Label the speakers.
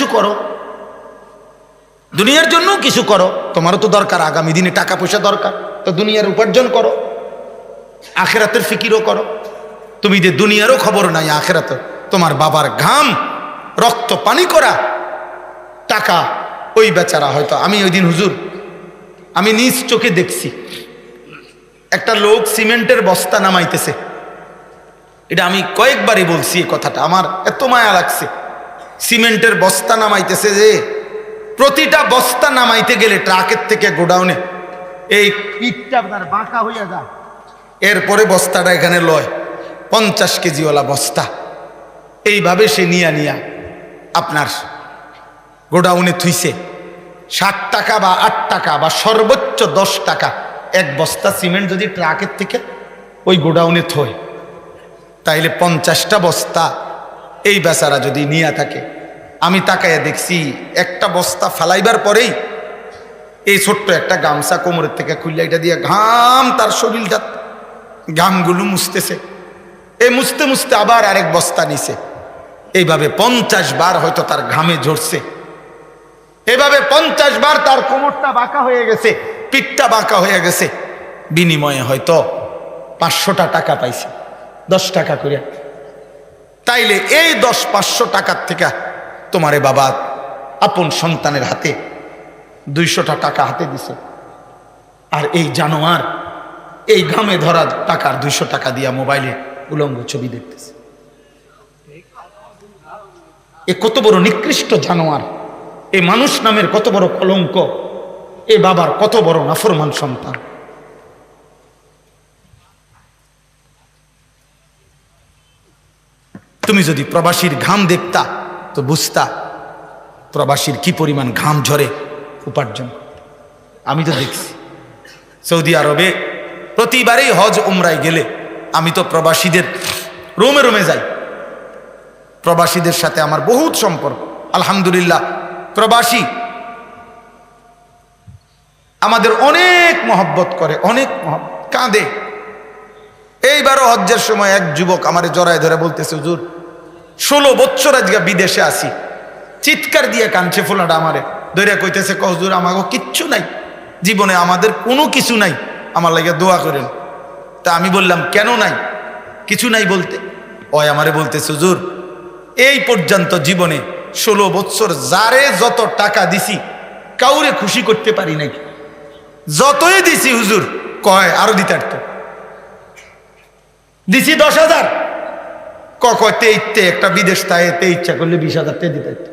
Speaker 1: কিছু করো। দুনিয়ার জন্য কিছু করো। তোমারও তো দরকার, আগামী দিনে টাকা পয়সা দরকার। তো দুনিয়ার উপার্জন করো। আখেরাতের ফিকিরও করো। তুমি যে দুনিয়ারও খবর নাই আখেরাতে, তোমার বাবার ঘাম, রক্ত, পানি করা, টাকা, ওই বেচারা হয়তো। আমি ওই দিন হুজুর, আমি নিজ চোখে দেখছি, একটা লোক সিমেন্টের বস্তা নামাইতেছে। এটা আমি কয়েকবারই বলছি এই কথাটা। আমার এত মায়া লাগছে। সিমেন্টের বস্তা নামাইতেছে যে, প্রতিটা বস্তা নামাইতে গেলে ট্রাকের থেকে গোডাউনে এই পিঠটা আপনার বাঁকা হইয়া যায়। এরপরে বস্তাটা এখানে লয়, পঞ্চাশ কেজিওয়ালা বস্তা। এইভাবে সে নিয়া নিয়া আপনার গোডাউনে থুইছে। ষাট টাকা বা আট টাকা বা সর্বোচ্চ দশ টাকা এক বস্তা সিমেন্ট যদি ট্রাকের থেকে ওই গোডাউনে থয়, তাইলে পঞ্চাশটা বস্তা এই বেচারা যদি নিয়ে থাকে, আমি তাকাইয়া দেখছি একটা বস্তা ফালাইবার পরেই এই ছোট্ট একটা গামছা কোমরের থেকে খুললে এটা দিয়ে ঘাম তার শরীরটা, ঘামগুলো মুছতেছে। এই মুছতে মুছতে আবার আরেক বস্তা নিছে। এইভাবে পঞ্চাশ বার হয়তো তার ঘামে ঝরছে। এভাবে পঞ্চাশ বার তার কোমরটা বাঁকা হয়ে গেছে, পিঠটা বাঁকা হয়ে গেছে। বিনিময়ে হয়তো পাঁচশোটা টাকা পাইছে, দশ টাকা করে তাইলে এই দশ পাঁচশো টাকার থেকে তোমারে বাবা আপন সন্তানের হাতে দুইশোটা টাকা হাতে দিছে। আর এই জানোয়ার, এই ঘামে ধরা টাকার দুইশো টাকা দিয়া মোবাইলে উলঙ্গ ছবি দেখতেছে। এ কত বড় নিকৃষ্ট জানোয়ার, এ মানুষ নামের কত বড় কলঙ্ক, এ বাবার কত বড় নাফরমান সন্তান। তুমি যদি প্রবাসীর ঘাম দেখতা, তো বুঝতা প্রবাসীর কি পরিমাণ ঘাম ঝরে উপার্জন। আমি তো দেখছি। সৌদি আরবে প্রতিবারেই হজ উমরায় গেলে আমি তো প্রবাসীদের রোমে রোমে যাই। প্রবাসীদের সাথে আমার বহুত সম্পর্ক। আলহামদুলিল্লাহ, প্রবাসী আমাদের অনেক মহব্বত করে, অনেক কাঁদে। এইবারও হজ্জের সময় এক যুবক আমার জড়ায় ধরে বলতেছে, হুজুর ষোলো বছর আজকে বিদেশে আসি চিৎকার দিয়ে কানছে ফোলাটা আমারে। ধরে কইতেছে কহজুর আমাকে কিচ্ছু নাই। জীবনে আমাদের কোনো কিছু নাই। আমার লাগে দোয়া করেন। তা আমি বললাম, কেন নাই? কিছু নাই বলতে। ওই আমারে বলতেছে, হুজুর, এই পর্যন্ত জীবনে ষোলো বৎসর যারে যত টাকা দিছি, কাউরে খুশি করতে পারি নাই। যতই দিছি, হুজুর, কয়, আরও দিতে দিছি দশ হাজার। ক কয় তেইতে একটা বিদেশ তাই তে ইচ্ছা করলে বিশ হাজার দিতে।